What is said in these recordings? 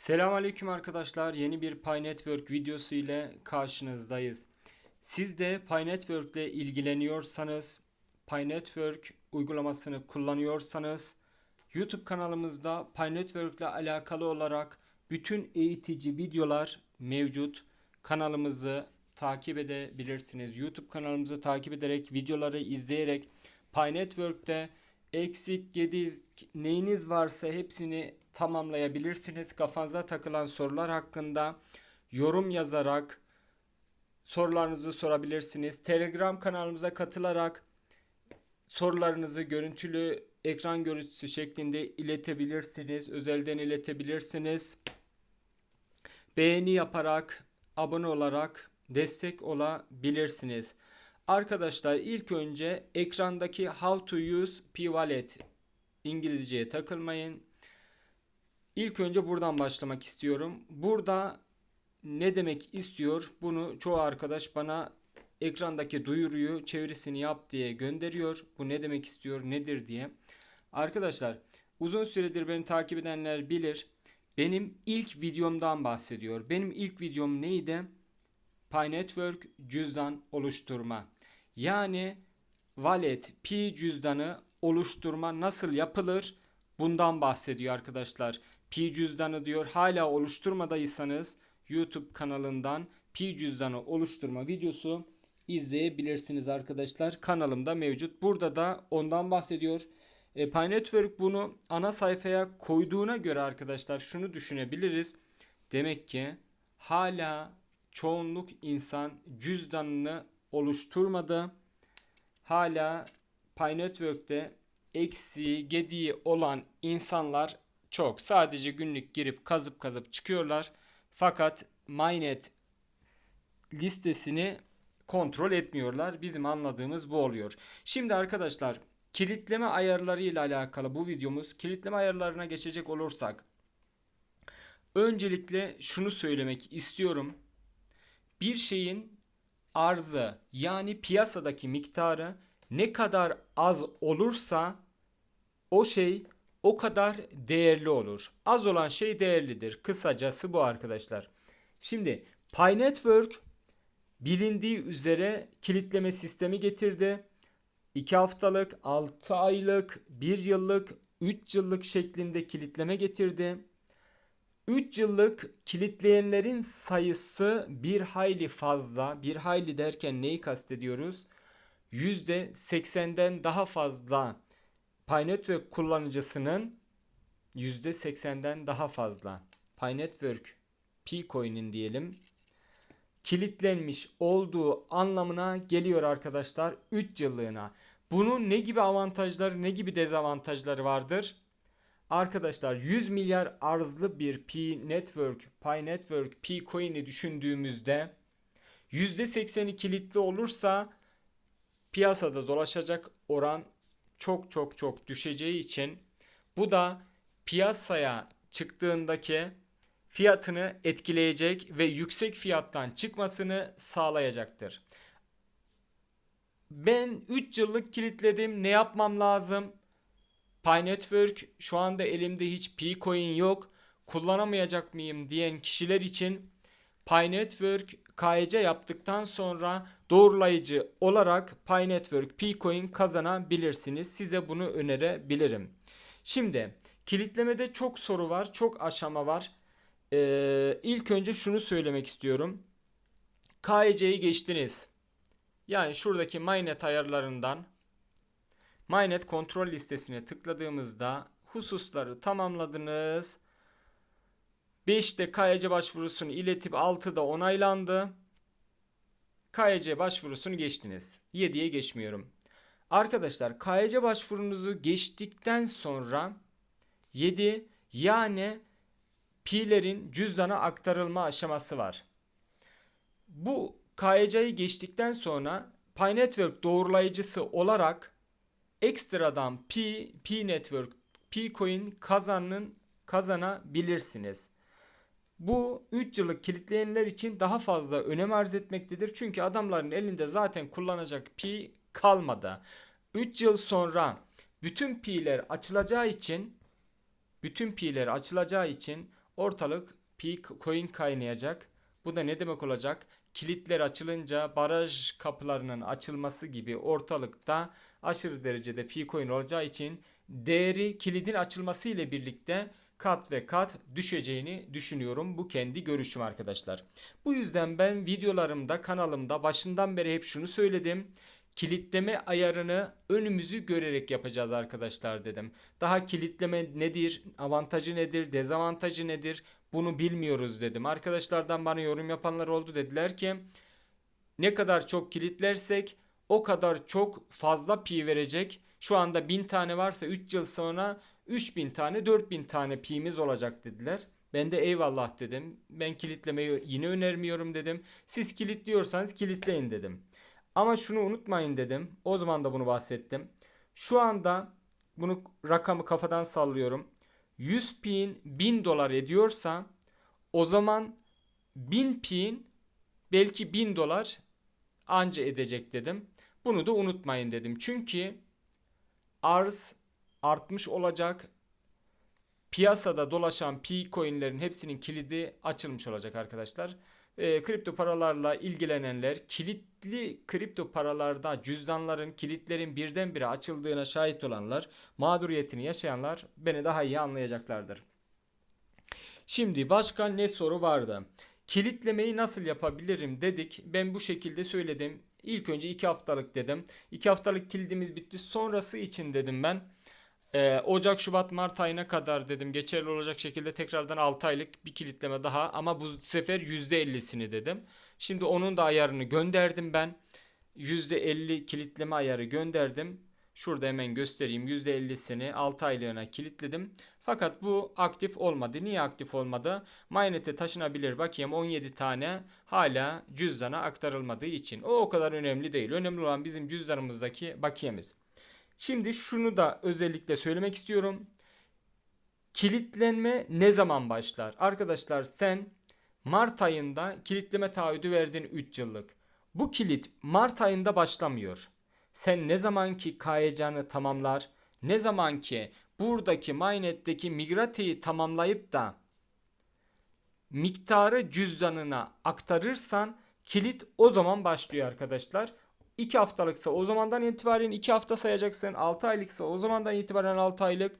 Selamünaleyküm arkadaşlar. Yeni bir Pi Network videosu ile karşınızdayız. Siz de Pi Network ile ilgileniyorsanız, Pi Network uygulamasını kullanıyorsanız, YouTube kanalımızda Pi Network ile alakalı olarak bütün eğitici videolar mevcut. Kanalımızı takip edebilirsiniz. YouTube kanalımızı takip ederek, videoları izleyerek Pi Network'te eksik, gediz, neyiniz varsa hepsini tamamlayabilirsiniz. Kafanıza takılan sorular hakkında yorum yazarak sorularınızı sorabilirsiniz. Telegram kanalımıza katılarak sorularınızı görüntülü ekran görüntüsü şeklinde iletebilirsiniz. Özelden iletebilirsiniz. Beğeni yaparak, abone olarak destek olabilirsiniz. Arkadaşlar ilk önce ekrandaki How to use P-Wallet İngilizceye takılmayın. İlk önce buradan başlamak istiyorum. Burada ne demek istiyor? Bunu çoğu arkadaş bana ekrandaki duyuruyu çevirisini yap diye gönderiyor. Bu ne demek istiyor, nedir diye. Arkadaşlar uzun süredir beni takip edenler bilir. Benim ilk videomdan bahsediyor. Benim ilk videom neydi? Pi Network cüzdan oluşturma. Yani wallet Pi cüzdanı oluşturma nasıl yapılır? Bundan bahsediyor arkadaşlar. Pi cüzdanı diyor hala oluşturmadaysanız YouTube kanalından Pi cüzdanı oluşturma videosu izleyebilirsiniz arkadaşlar. Kanalımda mevcut. Burada da ondan bahsediyor. E, Pi Network bunu ana sayfaya koyduğuna göre arkadaşlar şunu düşünebiliriz. Demek ki hala çoğunluk insan cüzdanını oluşturmadı. Hala Pi Network'te eksiği, gediği olan insanlar çok. Sadece günlük girip kazıp kazıp çıkıyorlar. Fakat Mynet listesini kontrol etmiyorlar. Bizim anladığımız bu oluyor. Şimdi arkadaşlar kilitleme ayarları ile alakalı bu videomuz. Kilitleme ayarlarına geçecek olursak öncelikle şunu söylemek istiyorum. Bir şeyin arzı yani piyasadaki miktarı ne kadar az olursa o şey o kadar değerli olur. Az olan şey değerlidir. Kısacası bu arkadaşlar. Şimdi Pi Network bilindiği üzere kilitleme sistemi getirdi. 2 haftalık, 6 aylık, 1 yıllık, 3 yıllık şeklinde kilitleme getirdi. 3 yıllık kilitleyenlerin sayısı bir hayli fazla. Bir hayli derken neyi kastediyoruz? %80'den daha fazla Pi Network kullanıcısının %80'den daha fazla Pi Network P-Coin'in diyelim kilitlenmiş olduğu anlamına geliyor arkadaşlar 3 yıllığına. Bunun ne gibi avantajları ne gibi dezavantajları vardır? Arkadaşlar 100 milyar arzlı bir Pi Network, Pi Network P coin'i düşündüğümüzde %80'i kilitli olursa piyasada dolaşacak oran çok çok çok düşeceği için bu da piyasaya çıktığındaki fiyatını etkileyecek ve yüksek fiyattan çıkmasını sağlayacaktır. Ben 3 yıllık kilitledim. Ne yapmam lazım? Pi Network şu anda elimde hiç Pi coin yok. Kullanamayacak mıyım diyen kişiler için Pi Network KYC yaptıktan sonra doğrulayıcı olarak Pi Network P coin kazanabilirsiniz. Size bunu önerebilirim. Şimdi kilitlemede çok soru var, çok aşama var. Ee, ilk önce şunu söylemek istiyorum. KYC'yi geçtiniz. Yani şuradaki Mynet ayarlarından Mynet kontrol listesine tıkladığımızda hususları tamamladınız. 5'te KYC başvurusunu iletip 6'da onaylandı. KYC başvurusunu geçtiniz. 7'ye geçmiyorum. Arkadaşlar KYC başvurunuzu geçtikten sonra 7 yani pilerin cüzdana aktarılma aşaması var. Bu KYC'yi geçtikten sonra Pi Network doğrulayıcısı olarak ekstradan Pi, Pi Network, Pi Coin kazanın kazanabilirsiniz. Bu 3 yıllık kilitleyenler için daha fazla önem arz etmektedir. Çünkü adamların elinde zaten kullanacak pi kalmadı. 3 yıl sonra bütün pi'ler açılacağı için bütün pi'ler açılacağı için ortalık pi coin kaynayacak. Bu da ne demek olacak? Kilitler açılınca baraj kapılarının açılması gibi ortalıkta aşırı derecede pi coin olacağı için değeri kilidin açılması ile birlikte kat ve kat düşeceğini düşünüyorum. Bu kendi görüşüm arkadaşlar. Bu yüzden ben videolarımda kanalımda başından beri hep şunu söyledim. Kilitleme ayarını önümüzü görerek yapacağız arkadaşlar dedim. Daha kilitleme nedir, avantajı nedir, dezavantajı nedir bunu bilmiyoruz dedim. Arkadaşlardan bana yorum yapanlar oldu dediler ki ne kadar çok kilitlersek o kadar çok fazla pi verecek. Şu anda 1000 tane varsa 3 yıl sonra 3000 tane 4000 tane pi'miz olacak dediler. Ben de eyvallah dedim. Ben kilitlemeyi yine önermiyorum dedim. Siz kilitliyorsanız kilitleyin dedim. Ama şunu unutmayın dedim. O zaman da bunu bahsettim. Şu anda bunu rakamı kafadan sallıyorum. 100 pin 1000 dolar ediyorsa o zaman 1000 pin belki 1000 dolar anca edecek dedim. Bunu da unutmayın dedim. Çünkü arz artmış olacak. Piyasada dolaşan P coinlerin hepsinin kilidi açılmış olacak arkadaşlar. E, kripto paralarla ilgilenenler kilitli kripto paralarda cüzdanların kilitlerin birdenbire açıldığına şahit olanlar mağduriyetini yaşayanlar beni daha iyi anlayacaklardır. Şimdi başka ne soru vardı? Kilitlemeyi nasıl yapabilirim dedik. Ben bu şekilde söyledim. İlk önce 2 haftalık dedim. 2 haftalık kilidimiz bitti. Sonrası için dedim ben. Ee, Ocak, Şubat, Mart ayına kadar dedim geçerli olacak şekilde tekrardan 6 aylık bir kilitleme daha ama bu sefer %50'sini dedim. Şimdi onun da ayarını gönderdim ben. %50 kilitleme ayarı gönderdim. Şurada hemen göstereyim. %50'sini 6 aylığına kilitledim. Fakat bu aktif olmadı. Niye aktif olmadı? Mainnet'e taşınabilir bakayım 17 tane hala cüzdana aktarılmadığı için. O o kadar önemli değil. Önemli olan bizim cüzdanımızdaki bakiyemiz. Şimdi şunu da özellikle söylemek istiyorum. Kilitlenme ne zaman başlar? Arkadaşlar sen Mart ayında kilitleme taahhüdü verdin 3 yıllık. Bu kilit Mart ayında başlamıyor. Sen ne zaman ki kayacağını tamamlar, ne zaman ki buradaki mainnetteki migrateyi tamamlayıp da miktarı cüzdanına aktarırsan kilit o zaman başlıyor arkadaşlar. 2 haftalıksa o zamandan itibaren 2 hafta sayacaksın. 6 aylıksa o zamandan itibaren 6 aylık.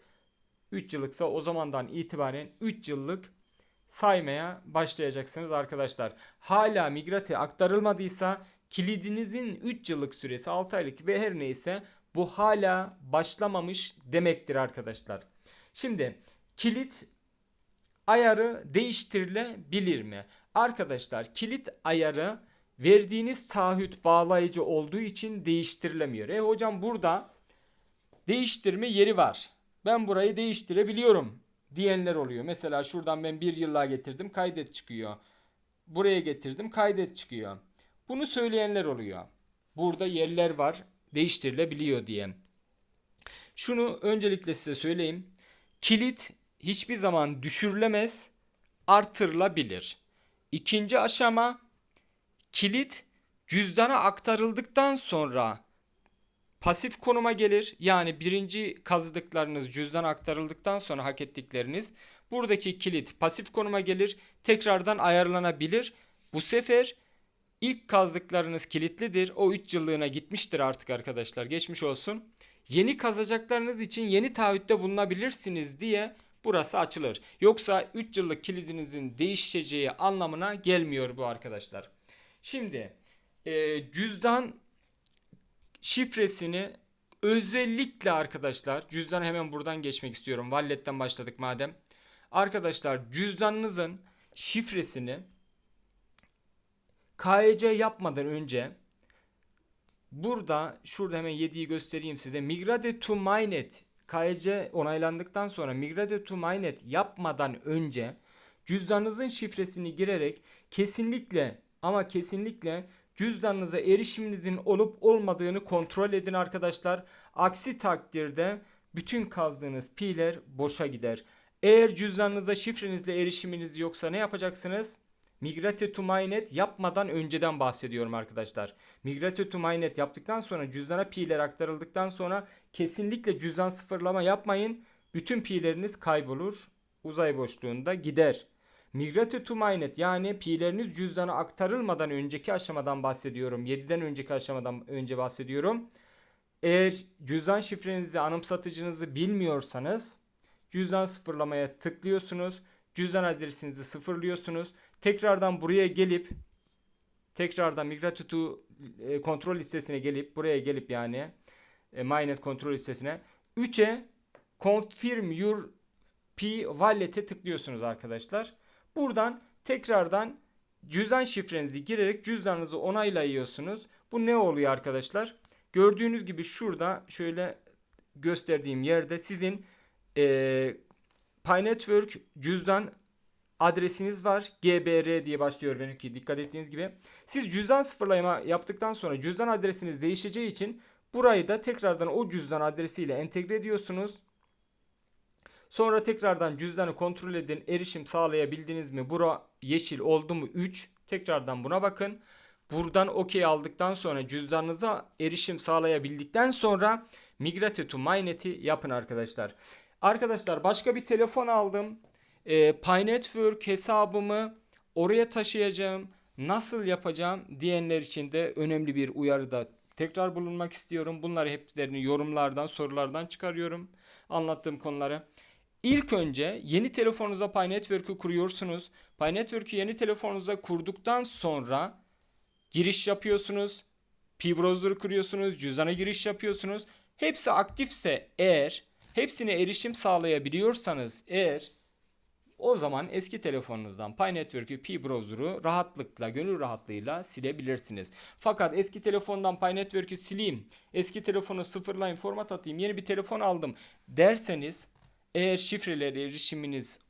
3 yıllıksa o zamandan itibaren 3 yıllık saymaya başlayacaksınız arkadaşlar. Hala migrate aktarılmadıysa kilidinizin 3 yıllık süresi 6 aylık ve her neyse bu hala başlamamış demektir arkadaşlar. Şimdi kilit ayarı değiştirilebilir mi? Arkadaşlar kilit ayarı verdiğiniz taahhüt bağlayıcı olduğu için değiştirilemiyor. E hocam burada değiştirme yeri var. Ben burayı değiştirebiliyorum diyenler oluyor. Mesela şuradan ben bir yıllığa getirdim kaydet çıkıyor. Buraya getirdim kaydet çıkıyor. Bunu söyleyenler oluyor. Burada yerler var değiştirilebiliyor diye. Şunu öncelikle size söyleyeyim. Kilit hiçbir zaman düşürülemez, artırılabilir. İkinci aşama kilit cüzdana aktarıldıktan sonra pasif konuma gelir. Yani birinci kazıdıklarınız cüzdana aktarıldıktan sonra hak ettikleriniz buradaki kilit pasif konuma gelir. Tekrardan ayarlanabilir. Bu sefer ilk kazdıklarınız kilitlidir. O 3 yıllığına gitmiştir artık arkadaşlar. Geçmiş olsun. Yeni kazacaklarınız için yeni taahhütte bulunabilirsiniz diye burası açılır. Yoksa 3 yıllık kilidinizin değişeceği anlamına gelmiyor bu arkadaşlar. Şimdi e, cüzdan şifresini özellikle arkadaşlar cüzdan hemen buradan geçmek istiyorum. Wallet'ten başladık madem. Arkadaşlar cüzdanınızın şifresini KYC yapmadan önce burada şurada hemen 7'yi göstereyim size. Migrate to Mainnet KYC onaylandıktan sonra Migrate to Mainnet yapmadan önce cüzdanınızın şifresini girerek kesinlikle ama kesinlikle cüzdanınıza erişiminizin olup olmadığını kontrol edin arkadaşlar. Aksi takdirde bütün kazdığınız piler boşa gider. Eğer cüzdanınıza şifrenizle erişiminiz yoksa ne yapacaksınız? Migrate to Mainnet yapmadan önceden bahsediyorum arkadaşlar. Migrate to Mainnet yaptıktan sonra cüzdana pi'ler aktarıldıktan sonra kesinlikle cüzdan sıfırlama yapmayın. Bütün pi'leriniz kaybolur. uzay boşluğunda gider. Migrate to mainnet yani pi'leriniz cüzdana aktarılmadan önceki aşamadan bahsediyorum. 7'den önceki aşamadan önce bahsediyorum. Eğer cüzdan şifrenizi, anımsatıcınızı bilmiyorsanız cüzdan sıfırlamaya tıklıyorsunuz. Cüzdan adresinizi sıfırlıyorsunuz. Tekrardan buraya gelip tekrardan Migrate to e, kontrol listesine gelip buraya gelip yani e, Mainnet kontrol listesine 3'e Confirm your P wallet'e tıklıyorsunuz arkadaşlar. Buradan tekrardan cüzdan şifrenizi girerek cüzdanınızı onaylayıyorsunuz. Bu ne oluyor arkadaşlar? Gördüğünüz gibi şurada şöyle gösterdiğim yerde sizin e, Pi Network cüzdan adresiniz var. GBR diye başlıyor benimki dikkat ettiğiniz gibi. Siz cüzdan sıfırlama yaptıktan sonra cüzdan adresiniz değişeceği için burayı da tekrardan o cüzdan adresiyle entegre ediyorsunuz. Sonra tekrardan cüzdanı kontrol edin. Erişim sağlayabildiniz mi? Bura yeşil oldu mu? 3. Tekrardan buna bakın. Buradan OK aldıktan sonra cüzdanınıza erişim sağlayabildikten sonra Migrate to Mainnet'i yapın arkadaşlar. Arkadaşlar başka bir telefon aldım. E, Pi Network hesabımı oraya taşıyacağım. Nasıl yapacağım diyenler için de önemli bir uyarıda tekrar bulunmak istiyorum. Bunları hepsini yorumlardan, sorulardan çıkarıyorum. Anlattığım konuları. İlk önce yeni telefonunuza Pi Network'ü kuruyorsunuz. Pi Network'ü yeni telefonunuza kurduktan sonra giriş yapıyorsunuz. Pi browser'ı kuruyorsunuz. Cüzdana giriş yapıyorsunuz. Hepsi aktifse eğer hepsine erişim sağlayabiliyorsanız eğer o zaman eski telefonunuzdan Pi Network'ü Pi browser'ı rahatlıkla, gönül rahatlığıyla silebilirsiniz. Fakat eski telefondan Pi Network'ü sileyim, eski telefonu sıfırlayayım, format atayım, yeni bir telefon aldım derseniz eğer şifrelere erişiminiz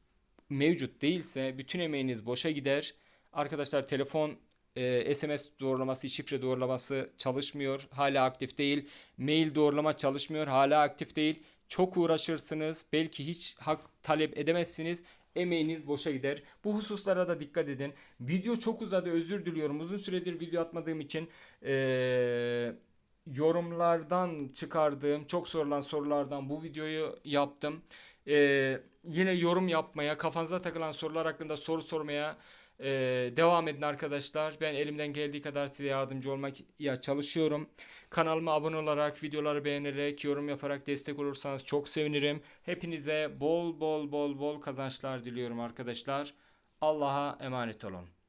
mevcut değilse bütün emeğiniz boşa gider. Arkadaşlar telefon e, SMS doğrulaması, şifre doğrulaması çalışmıyor. Hala aktif değil. Mail doğrulama çalışmıyor. Hala aktif değil. Çok uğraşırsınız. Belki hiç hak talep edemezsiniz. Emeğiniz boşa gider. Bu hususlara da dikkat edin. Video çok uzadı. Özür diliyorum. Uzun süredir video atmadığım için eee yorumlardan çıkardığım çok sorulan sorulardan bu videoyu yaptım. Ee, yine yorum yapmaya, kafanıza takılan sorular hakkında soru sormaya e, devam edin arkadaşlar. Ben elimden geldiği kadar size yardımcı olmaya çalışıyorum. Kanalıma abone olarak, videoları beğenerek, yorum yaparak destek olursanız çok sevinirim. Hepinize bol bol bol bol kazançlar diliyorum arkadaşlar. Allah'a emanet olun.